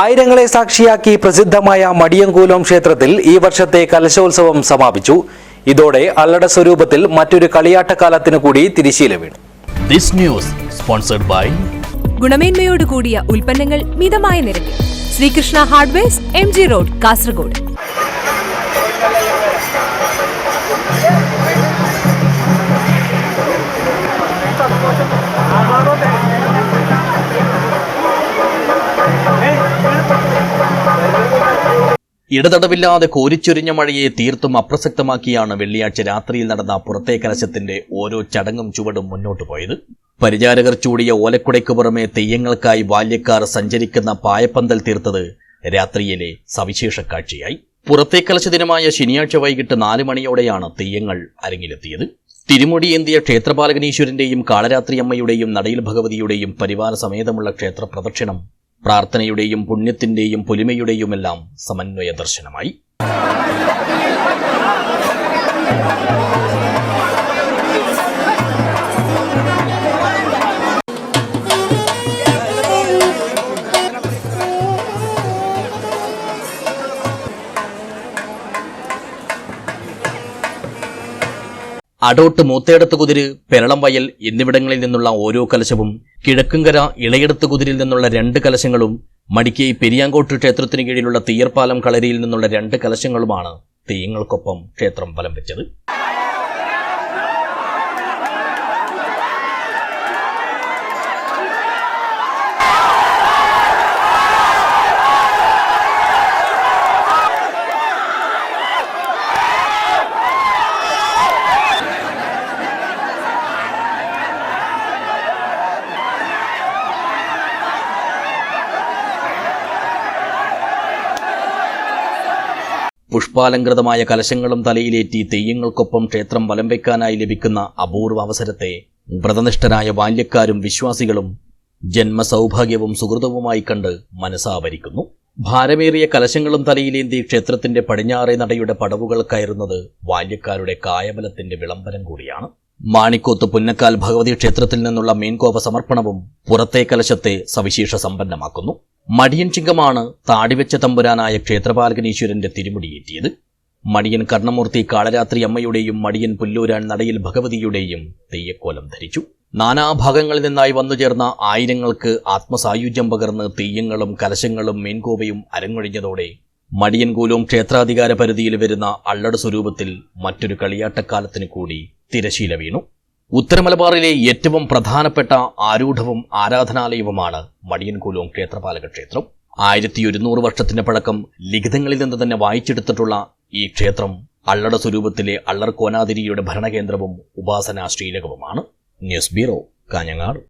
ആയിരങ്ങളെ സാക്ഷിയാക്കി പ്രസിദ്ധമായ മടിയങ്കൂലം ക്ഷേത്രത്തിൽ ഈ വർഷത്തെ കലശോത്സവം സമാപിച്ചു. ഇതോടെ അള്ളട സ്വരൂപത്തിൽ മറ്റൊരു കളിയാട്ടക്കാലത്തിനു കൂടി തിരിശീല വീണു. This news sponsored by ഗുണമേന്മയോട് കൂടിയ ഉൽപ്പന്നങ്ങൾ മിതമായ നിരക്കിൽ. Sreekrishna hardware M G road Kasaragod. ഇടതടവില്ലാതെ കോരിച്ചൊരിഞ്ഞ മഴയെ തീർത്തും അപ്രസക്തമാക്കിയാണ് വെള്ളിയാഴ്ച രാത്രിയിൽ നടന്ന പുറത്തേ കലശത്തിന്റെ ഓരോ ചടങ്ങും ചുവടും മുന്നോട്ടു പോയത്. പരിചാരകർ ചൂടിയ ഓലക്കുടയ്ക്ക് പുറമെ തെയ്യങ്ങൾക്കായി ബാല്യക്കാർ സഞ്ചരിക്കുന്ന പായപ്പന്തൽ തീർത്തത് രാത്രിയിലെ സവിശേഷ കാഴ്ചയായി. പുറത്തേ കലശ ദിനമായ ശനിയാഴ്ച വൈകിട്ട് നാല് മണിയോടെയാണ് തെയ്യങ്ങൾ അരങ്ങിലെത്തിയത്. തിരുമുടി എന്തിയ ക്ഷേത്രപാലകനീശ്വരന്റെയും കാളരാത്രി അമ്മയുടെയും നടയിൽ ഭഗവതിയുടെയും പരിവാര സമേതമുള്ള ക്ഷേത്ര പ്രദക്ഷിണം പ്രാർത്ഥനയുടെയും പുണ്യത്തിന്റെയും പൊലിമയുടെയുമെല്ലാം സമന്വയ ദർശനമായി അടോട്ട് മൂത്തേടത്ത് കുതിര് പെരളം വയൽ എന്നിവിടങ്ങളിൽ നിന്നുള്ള ഓരോ കലശവും കിഴക്കുംകര ഇളയെടുത്ത് കുതിരിൽ നിന്നുള്ള രണ്ട് കലശങ്ങളും മടിക്കൈ പെരിയാങ്കോട്ട് ക്ഷേത്രത്തിന് കീഴിലുള്ള തീയർപ്പാലം കളരിയിൽ നിന്നുള്ള രണ്ട് കലശങ്ങളുമാണ് തെയ്യങ്ങൾക്കൊപ്പം ക്ഷേത്രം ബലം വെച്ചത്. പുഷ്പാലങ്കൃതമായ കലശങ്ങളും തലയിലേറ്റി തെയ്യങ്ങൾക്കൊപ്പം ക്ഷേത്രം വലം വയ്ക്കാനായി ലഭിക്കുന്ന അപൂർവ അവസരത്തെ വ്രതനിഷ്ഠരായ ബാല്യക്കാരും വിശ്വാസികളും ജന്മസൗഭാഗ്യവും സുഹൃതവുമായി കണ്ട് മനസ്സാവരിക്കുന്നു. ഭാരമേറിയ കലശങ്ങളും തലയിലേന്തി ക്ഷേത്രത്തിന്റെ പടിഞ്ഞാറേ നടയുടെ പടവുകൾ കയറുന്നത് ബാല്യക്കാരുടെ കായബലത്തിന്റെ വിളംബരം കൂടിയാണ്. മാണിക്കോത്ത് പുന്നക്കാൽ ഭഗവതി ക്ഷേത്രത്തിൽ നിന്നുള്ള മീൻകോപ സമർപ്പണവും പുറത്തെ കലശത്തെ സവിശേഷ സമ്പന്നമാക്കുന്നു. മടിയൻ ചിങ്കമാണ് താടിവെച്ച തമ്പുരാനായ ക്ഷേത്രപാലകനീശ്വരന്റെ തിരുമുടിയേറ്റിയത്. മടിയൻ കർണമൂർത്തി കാളരാത്രി അമ്മയുടെയും മടിയൻ പുല്ലൂരാൻ നടയിൽ ഭഗവതിയുടെയും തെയ്യക്കോലം ധരിച്ചു. നാനാഭാഗങ്ങളിൽ നിന്നായി വന്നു ചേർന്ന ആയിരങ്ങൾക്ക് ആത്മസായുജ്യം പകർന്ന് തെയ്യങ്ങളും കലശങ്ങളും മീൻകോവയും അരങ്ങൊഴിഞ്ഞതോടെ മടിയൻകൂലവും ക്ഷേത്രാധികാര പരിധിയിൽ വരുന്ന അള്ളട സ്വരൂപത്തിൽ മറ്റൊരു കളിയാട്ടക്കാലത്തിന് കൂടി തിരശീല വീണു. ഉത്തരമലബാറിലെ ഏറ്റവും പ്രധാനപ്പെട്ട ആരൂഢവും ആരാധനാലയവുമാണ് മടിയൻകുലോം ക്ഷേത്രപാലക ക്ഷേത്രം ആയിരത്തി ഒരുന്നൂറ് വർഷത്തിന്റെ പഴക്കം ലിഖിതങ്ങളിൽ നിന്ന് തന്നെ വായിച്ചെടുത്തിട്ടുള്ള ഈ ക്ഷേത്രം അള്ളട സ്വരൂപത്തിലെ അള്ളർ കോനാതിരിയുടെ ഭരണകേന്ദ്രവും ഉപാസനാ ശ്രീലകവുമാണ്. News bureau Kanhangad.